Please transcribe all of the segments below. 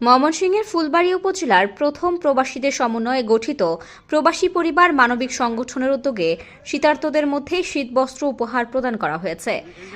ময়মনসিংহের ফুলবাড়ী উপজেলার প্রথম প্রবাসীদের সমন্বয়ে গঠিত প্রবাসী পরিবার মানবিক সংগঠনের উদ্যোগে শীতার্তদের মধ্যে শীতবস্ত্র উপহার প্রদান করা হয়েছে।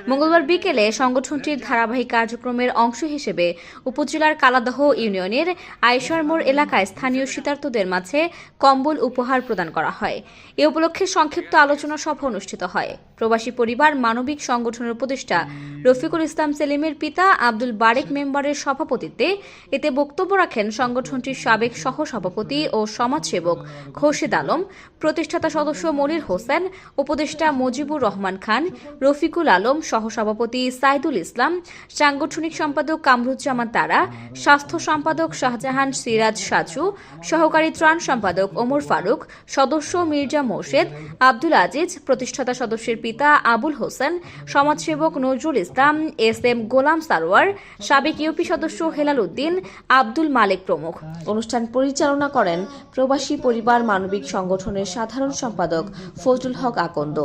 মঙ্গলবার বিকেলে সংগঠনটির ধারাবাহিক কার্যক্রমের অংশ হিসেবে উপজেলার কালাদহ ইউনিয়নের আয়সার মোড় এলাকায় স্থানীয় শীতার্তদের মাঝে কম্বল উপহার প্রদান করা হয়। এ উপলক্ষে সংক্ষিপ্ত আলোচনা সভা অনুষ্ঠিত হয়। প্রবাসী পরিবার মানবিক সংগঠনের উপদেষ্টা রফিকুল ইসলাম সেলিমের পিতা আব্দুল বারেক মেম্বারের সভাপতিত্বে এতে বক্তব্য রাখেন সংগঠনটির সাবেক সহসভাপতি ও সমাজসেবক খোরশেদ আলম, প্রতিষ্ঠাতা সদস্য মনির হোসেন, উপদেষ্টা মুজিবুর রহমান খান, রফিকুল আলম, সহসভাপতি সাইদুল ইসলাম, সাংগঠনিক সম্পাদক কামরুজ্জামান তারা, স্বাস্থ্য সম্পাদক শাহজাহান সিরাজ সাজু, সহকারী ত্রাণ সম্পাদক ওমর ফারুক, সদস্য মির্জা মোর্শেদ, আব্দুল আজিজ, প্রতিষ্ঠাতা সদস্যের পিতা আবুল হোসেন, সমাজসেবক নজরুল ইসলাম, এস এম গোলাম সারোয়ার, সাবেক ইউপি সদস্য হেলাল উদ্দিন আব্দুল মালেক প্রমুখ। অনুষ্ঠান পরিচালনা করেন প্রবাসী পরিবার মানবিক সংগঠনের সাধারণ সম্পাদক ফজলুল হক আকন্দ।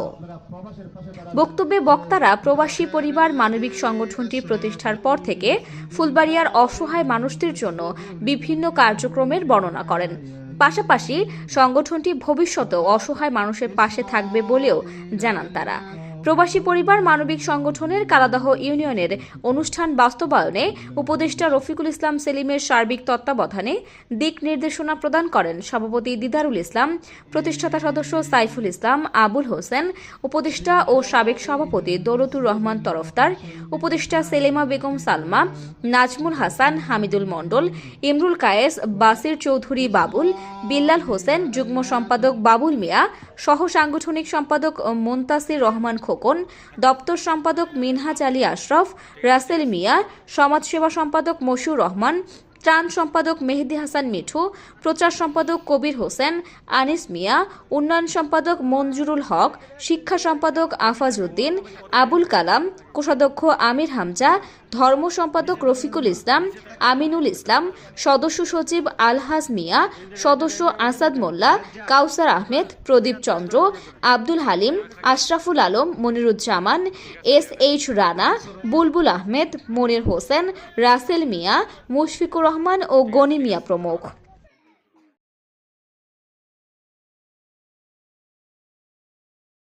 বক্তব্যে বক্তারা প্রবাসী পরিবার মানবিক সংগঠনটি প্রতিষ্ঠার পর থেকে ফুলবাড়িয়ার অসহায় মানুষদের জন্য বিভিন্ন কার্যক্রমের বর্ণনা করেন। পাশাপাশি সংগঠনটি ভবিষ্যতেও অসহায় মানুষের পাশে থাকবে বলেও জানান তারা। প্রবাসী পরিবার মানবিক সংগঠনের কালাদহ ইউনিয়নের অনুষ্ঠান বাস্তবায়নে উপদেষ্টা রফিকুল ইসলাম সেলিমের সার্বিক তত্ত্বাবধানে দিক নির্দেশনা প্রদান করেন সভাপতি দিদারুল ইসলাম, প্রতিষ্ঠাতা সদস্য সাইফুল ইসলাম, আবুল হোসেন, উপদেষ্টা ও সাবেক সভাপতি দৌলতুর রহমান তরফদার, উপদেষ্টা সেলিমা বেগম সালমা, নাজমুল হাসান, হামিদুল মণ্ডল, ইমরুল কায়েস, বাসির চৌধুরী বাবুল, বিল্লাল হোসেন, যুগ্ম সম্পাদক বাবুল মিয়া সহ সাংগঠনিক সম্পাদক মোন্তাসির রহমান খোকন, দপ্তর সম্পাদক মিনহাজ আলী আশরফ, রাসেল মিয়া সমাজসেবা সম্পাদক মশিউর রহমান, ত্রাণ সম্পাদক মেহেদি হাসান মিঠু, প্রচার সম্পাদক কবির হোসেন, আনিস মিয়া, উন্নয়ন সম্পাদক মঞ্জুরুল হক, শিক্ষা সম্পাদক আফাজ উদ্দিন, আবুল কালাম কোষাধ্যক্ষ আমির হামজা, ধর্ম সম্পাদক রফিকুল ইসলাম, আমিনুল ইসলাম, সদস্য সচিব আলহাজ মিয়া, সদস্য আসাদ মোল্লা, কাউসার আহমেদ, প্রদীপ চন্দ্র, আব্দুল হালিম, আশরাফুল আলম, মনিরুজ্জামান, এস এইচ রানা, বুলবুল আহমেদ, মনির হোসেন, রাসেল মিয়া, মুশফিকুর রহমান ও গনি মিয়া প্রমুখ।